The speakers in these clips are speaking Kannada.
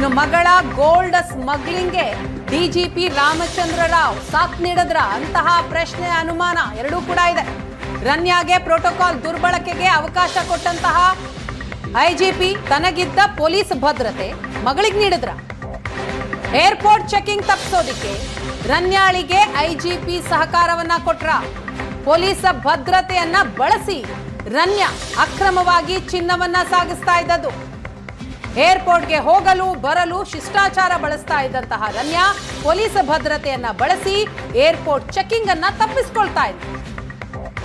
ಇನ್ನು ಮಗಳ ಗೋಲ್ಡ್ ಸ್ಮಗ್ಲಿಂಗ್ಗೆ ಡಿಜಿಪಿ ರಾಮಚಂದ್ರ ರಾವ್ ಸಾಥ್ ನೀಡದ್ರ ಅಂತಹ ಪ್ರಶ್ನೆ ಅನುಮಾನ ಎರಡೂ ಕೂಡ ಇದೆ. ರನ್ಯಾಗೆ ಪ್ರೋಟೋಕಾಲ್ ದುರ್ಬಳಕೆಗೆ ಅವಕಾಶ ಕೊಟ್ಟಂತಹ ಐಜಿಪಿ ತನಗಿದ್ದ ಪೊಲೀಸ್ ಭದ್ರತೆ ಮಗಳಿಗೆ ನೀಡಿದ್ರ. ಏರ್ಪೋರ್ಟ್ ಚೆಕಿಂಗ್ ತಪ್ಪಿಸೋದಿಕ್ಕೆ ರನ್ಯಾಳಿಗೆ ಐಜಿಪಿ ಸಹಕಾರವನ್ನ ಕೊಟ್ರ. ಪೊಲೀಸ ಭದ್ರತೆಯನ್ನ ಬಳಸಿ ರನ್ಯಾ ಅಕ್ರಮವಾಗಿ ಚಿನ್ನವನ್ನ ಸಾಗಿಸ್ತಾ ಇದ್ದದ್ದು. ಏರ್ಪೋರ್ಟ್ಗೆ ಹೋಗಲು, ಬರಲು ಶಿಷ್ಟಾಚಾರ ಬಳಸ್ತಾ ಇದ್ದಂತಹ ರಮ್ಯಾ ಪೊಲೀಸ್ ಭದ್ರತೆಯನ್ನ ಬಳಸಿ ಏರ್ಪೋರ್ಟ್ ಚೆಕಿಂಗ್ ಅನ್ನ ತಪ್ಪಿಸ್ಕೊಳ್ತಾ ಇದ್ಲು.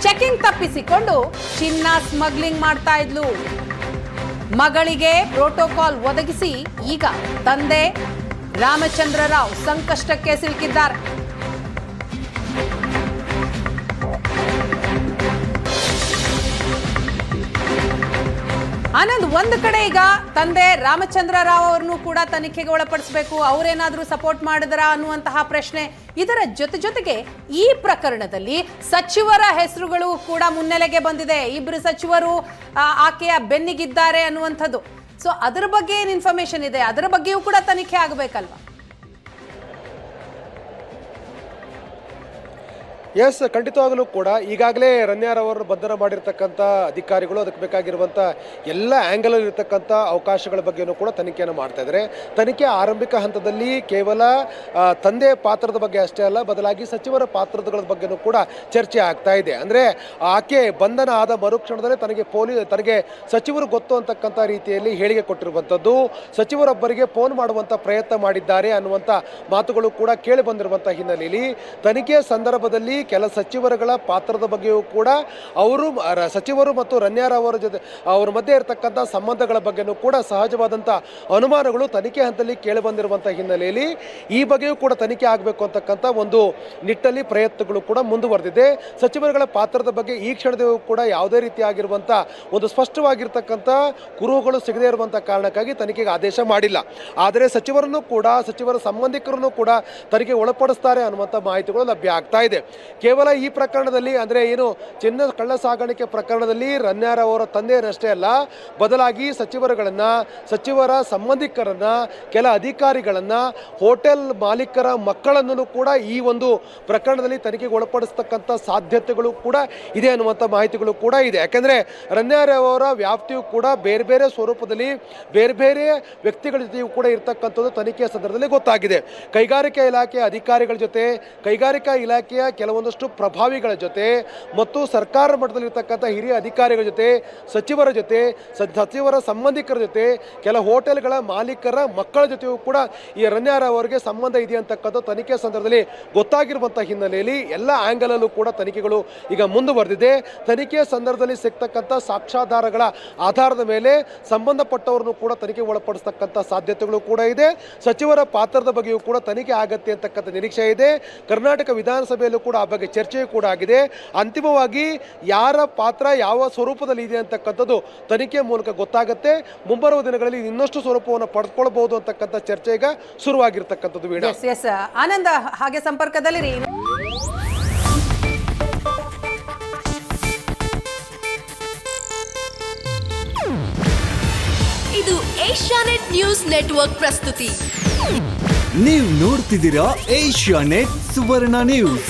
ಚೆಕಿಂಗ್ ತಪ್ಪಿಸಿಕೊಂಡು ಚಿನ್ನ ಸ್ಮಗ್ಲಿಂಗ್ ಮಾಡ್ತಾ ಇದ್ಲು. ಮಗಳಿಗೆ ಪ್ರೋಟೋಕಾಲ್ ಒದಗಿಸಿ ಈಗ ತಂದೆ ರಾಮಚಂದ್ರ ರಾವ್ ಸಂಕಷ್ಟಕ್ಕೆ ಸಿಲುಕಿದ್ದಾರೆ. ಆನಂದ್, ಒಂದು ಕಡೆ ಈಗ ತಂದೆ ರಾಮಚಂದ್ರ ರಾವ್ ಅವ್ರನ್ನು ಕೂಡ ತನಿಖೆಗೆ ಒಳಪಡಿಸಬೇಕು. ಅವರೇನಾದರೂ ಸಪೋರ್ಟ್ ಮಾಡಿದ್ರ ಅನ್ನುವಂತಹ ಪ್ರಶ್ನೆ ಇದರ ಜೊತೆ ಜೊತೆಗೆ ಈ ಪ್ರಕರಣದಲ್ಲಿ ಸಚಿವರ ಹೆಸರುಗಳು ಕೂಡ ಮುನ್ನೆಲೆಗೆ ಬಂದಿದೆ. ಇಬ್ಬರು ಸಚಿವರು ಆಕೆಯ ಬೆನ್ನಿಗಿದ್ದಾರೆ ಅನ್ನುವಂಥದ್ದು. ಸೊ ಅದರ ಬಗ್ಗೆ ಏನು ಇನ್ಫಾರ್ಮೇಶನ್ ಇದೆ? ಅದರ ಬಗ್ಗೆಯೂ ಕೂಡ ತನಿಖೆ ಆಗಬೇಕಲ್ವಾ? ಎಸ್ ಖಂಡಿತವಾಗಲೂ ಕೂಡ. ಈಗಾಗಲೇ ರನ್ಯಾರವರು ಬಂಧನ ಮಾಡಿರ್ತಕ್ಕಂಥ ಅಧಿಕಾರಿಗಳು ಅದಕ್ಕೆ ಬೇಕಾಗಿರುವಂಥ ಎಲ್ಲ ಆ್ಯಂಗಲಲ್ಲಿ ಇರತಕ್ಕಂಥ ಅವಕಾಶಗಳ ಬಗ್ಗೆಯೂ ಕೂಡ ತನಿಖೆಯನ್ನು ಮಾಡ್ತಾ ಇದ್ದಾರೆ. ತನಿಖೆ ಆರಂಭಿಕ ಹಂತದಲ್ಲಿ ಕೇವಲ ತಂದೆ ಪಾತ್ರದ ಬಗ್ಗೆ ಅಷ್ಟೇ ಅಲ್ಲ, ಬದಲಾಗಿ ಸಚಿವರ ಪಾತ್ರಗಳ ಬಗ್ಗೆಯೂ ಕೂಡ ಚರ್ಚೆ ಆಗ್ತಾ ಇದೆ. ಅಂದರೆ ಆಕೆ ಬಂಧನ ಆದ ಮರುಕ್ಷಣದಲ್ಲೇ ತನಗೆ ಪೊಲೀಸ್ ತನಗೆ ಸಚಿವರು ಗೊತ್ತು ಅಂತಕ್ಕಂಥ ರೀತಿಯಲ್ಲಿ ಹೇಳಿಕೆ ಕೊಟ್ಟಿರುವಂಥದ್ದು. ಸಚಿವರೊಬ್ಬರಿಗೆ ಫೋನ್ ಮಾಡುವಂಥ ಪ್ರಯತ್ನ ಮಾಡಿದ್ದಾರೆ ಅನ್ನುವಂಥ ಮಾತುಗಳು ಕೂಡ ಕೇಳಿ ಬಂದಿರುವಂಥ ಹಿನ್ನೆಲೆಯಲ್ಲಿ. ತನಿಖೆ ಸಂದರ್ಭದಲ್ಲಿ ಕೆಲ ಸಚಿವರುಗಳ ಪಾತ್ರದ ಬಗ್ಗೆಯೂ ಕೂಡ ಅವರು ಸಚಿವರು ಮತ್ತು ರನ್ಯಾರ ಅವರ ಜೊತೆ, ಅವರ ಮಧ್ಯೆ ಇರತಕ್ಕಂಥ ಸಂಬಂಧಗಳ ಬಗ್ಗೆನೂ ಕೂಡ ಸಹಜವಾದಂಥ ಅನುಮಾನಗಳು ತನಿಖೆ ಹಂತದಲ್ಲಿ ಕೇಳಿಬಂದಿರುವಂಥ ಹಿನ್ನೆಲೆಯಲ್ಲಿ ಈ ಬಗ್ಗೆಯೂ ಕೂಡ ತನಿಖೆ ಆಗಬೇಕು ಅಂತಕ್ಕಂಥ ಒಂದು ನಿಟ್ಟಲ್ಲಿ ಪ್ರಯತ್ನಗಳು ಕೂಡ ಮುಂದುವರೆದಿದೆ. ಸಚಿವರುಗಳ ಪಾತ್ರದ ಬಗ್ಗೆ ಈ ಕ್ಷಣದೂ ಕೂಡ ಯಾವುದೇ ರೀತಿಯಾಗಿರುವಂಥ ಒಂದು ಸ್ಪಷ್ಟವಾಗಿರ್ತಕ್ಕಂಥ ಕುರುಹುಗಳು ಸಿಗದೇ ಇರುವಂಥ ಕಾರಣಕ್ಕಾಗಿ ತನಿಖೆಗೆ ಆದೇಶ ಮಾಡಿಲ್ಲ. ಆದರೆ ಸಚಿವರನ್ನು ಕೂಡ, ಸಚಿವರ ಸಂಬಂಧಿಕರನ್ನು ಕೂಡ ತನಿಖೆಗೆ ಒಳಪಡಿಸ್ತಾರೆ ಅನ್ನುವಂಥ ಮಾಹಿತಿಗಳು ಲಭ್ಯ ಆಗ್ತಾ ಇದೆ. ಕೇವಲ ಈ ಪ್ರಕರಣದಲ್ಲಿ ಅಂದರೆ ಏನು ಚಿನ್ನ ಕಳ್ಳ ಸಾಗಾಣಿಕೆ ಪ್ರಕರಣದಲ್ಲಿ ರನ್ಯಾರ್ ಅವರ ತಂದೆಯರಷ್ಟೇ ಅಲ್ಲ, ಬದಲಾಗಿ ಸಚಿವರುಗಳನ್ನು, ಸಚಿವರ ಸಂಬಂಧಿಕರನ್ನ, ಕೆಲ ಅಧಿಕಾರಿಗಳನ್ನು, ಹೋಟೆಲ್ ಮಾಲೀಕರ ಮಕ್ಕಳನ್ನು ಕೂಡ ಈ ಒಂದು ಪ್ರಕರಣದಲ್ಲಿ ತನಿಖೆಗೆ ಒಳಪಡಿಸ್ತಕ್ಕಂಥ ಸಾಧ್ಯತೆಗಳು ಕೂಡ ಇದೆ ಅನ್ನುವಂಥ ಮಾಹಿತಿಗಳು ಕೂಡ ಇದೆ. ಯಾಕೆಂದರೆ ರನ್ಯಾರ್ ಅವರ ವ್ಯಾಪ್ತಿಯು ಕೂಡ ಬೇರೆ ಬೇರೆ ಸ್ವರೂಪದಲ್ಲಿ, ಬೇರೆ ಬೇರೆ ವ್ಯಕ್ತಿಗಳ ಜೊತೆಯೂ ಕೂಡ ಇರತಕ್ಕಂಥದ್ದು ತನಿಖೆಯ ಸಂದರ್ಭದಲ್ಲಿ ಗೊತ್ತಾಗಿದೆ. ಕೈಗಾರಿಕಾ ಇಲಾಖೆಯ ಅಧಿಕಾರಿಗಳ ಜೊತೆ, ಕೈಗಾರಿಕಾ ಇಲಾಖೆಯ ಕೆಲವೊಂದಷ್ಟು ಪ್ರಭಾವಿಗಳ ಜೊತೆ ಮತ್ತು ಸರ್ಕಾರ ಮಟ್ಟದಲ್ಲಿರ್ತಕ್ಕಂಥ ಹಿರಿಯ ಅಧಿಕಾರಿಗಳ ಜೊತೆ, ಸಚಿವರ ಜೊತೆ ಸಚಿವರ ಸಂಬಂಧಿಕರ ಜೊತೆ, ಕೆಲ ಹೋಟೆಲ್ಗಳ ಮಾಲೀಕರ ಮಕ್ಕಳ ಜೊತೆಯೂ ಕೂಡ ಈ ರನ್ಯಾರ ಅವರಿಗೆ ಸಂಬಂಧ ಇದೆ ಅಂತಕ್ಕಂಥ ತನಿಖೆ ಸಂದರ್ಭದಲ್ಲಿ ಗೊತ್ತಾಗಿರುವಂಥ ಹಿನ್ನೆಲೆಯಲ್ಲಿ ಎಲ್ಲ ಆ್ಯಂಗಲಲ್ಲೂ ಕೂಡ ತನಿಖೆಗಳು ಈಗ ಮುಂದುವರೆದಿದೆ. ತನಿಖೆ ಸಂದರ್ಭದಲ್ಲಿ ಸಿಗ್ತಕ್ಕಂಥ ಸಾಕ್ಷ್ಯಾಧಾರಗಳ ಆಧಾರದ ಮೇಲೆ ಸಂಬಂಧಪಟ್ಟವರನ್ನು ಕೂಡ ತನಿಖೆ ಒಳಪಡಿಸ್ತಕ್ಕಂಥ ಸಾಧ್ಯತೆಗಳು ಕೂಡ ಇದೆ. ಸಚಿವರ ಪಾತ್ರದ ಬಗ್ಗೆಯೂ ಕೂಡ ತನಿಖೆ ಆಗತ್ತೆ ಅಂತಕ್ಕಂಥ ನಿರೀಕ್ಷೆ ಇದೆ. ಕರ್ನಾಟಕ ವಿಧಾನಸಭೆಯಲ್ಲೂ ಕೂಡ ಬಗ್ಗೆ ಚರ್ಚೆಯೂ ಕೂಡ ಆಗಿದೆ. ಅಂತಿಮವಾಗಿ ಯಾರ ಪಾತ್ರ ಯಾವ ಸ್ವರೂಪದಲ್ಲಿ ಇದೆ ಅಂತಕ್ಕಂಥದ್ದು ತನಿಖೆ ಮೂಲಕ ಗೊತ್ತಾಗುತ್ತೆ. ಮುಂಬರುವ ದಿನಗಳಲ್ಲಿ ಇನ್ನಷ್ಟು ಸ್ವರೂಪವನ್ನು ಪಡೆದುಕೊಳ್ಳಬಹುದು ಅಂತಕ್ಕಂಥ ಚರ್ಚೆ ಈಗ ಶುರುವಾಗಿರ್ತಕ್ಕಂಥದ್ದು ವೀಣಾ. ಎಸ್ ಎಸ್ ಆನಂದ ಹಾಗೆ ಸಂಪರ್ಕದಲ್ಲಿ ಇದು ಏಷ್ಯಾನೆಟ್ ನ್ಯೂಸ್ ನೆಟ್ವರ್ಕ್ ಪ್ರಸ್ತುತಿ. ನೀವು ನೋಡ್ತಿದ್ದೀರಾ ಏಷ್ಯಾ ನೆಟ್ ಸುವರ್ಣ ನ್ಯೂಸ್.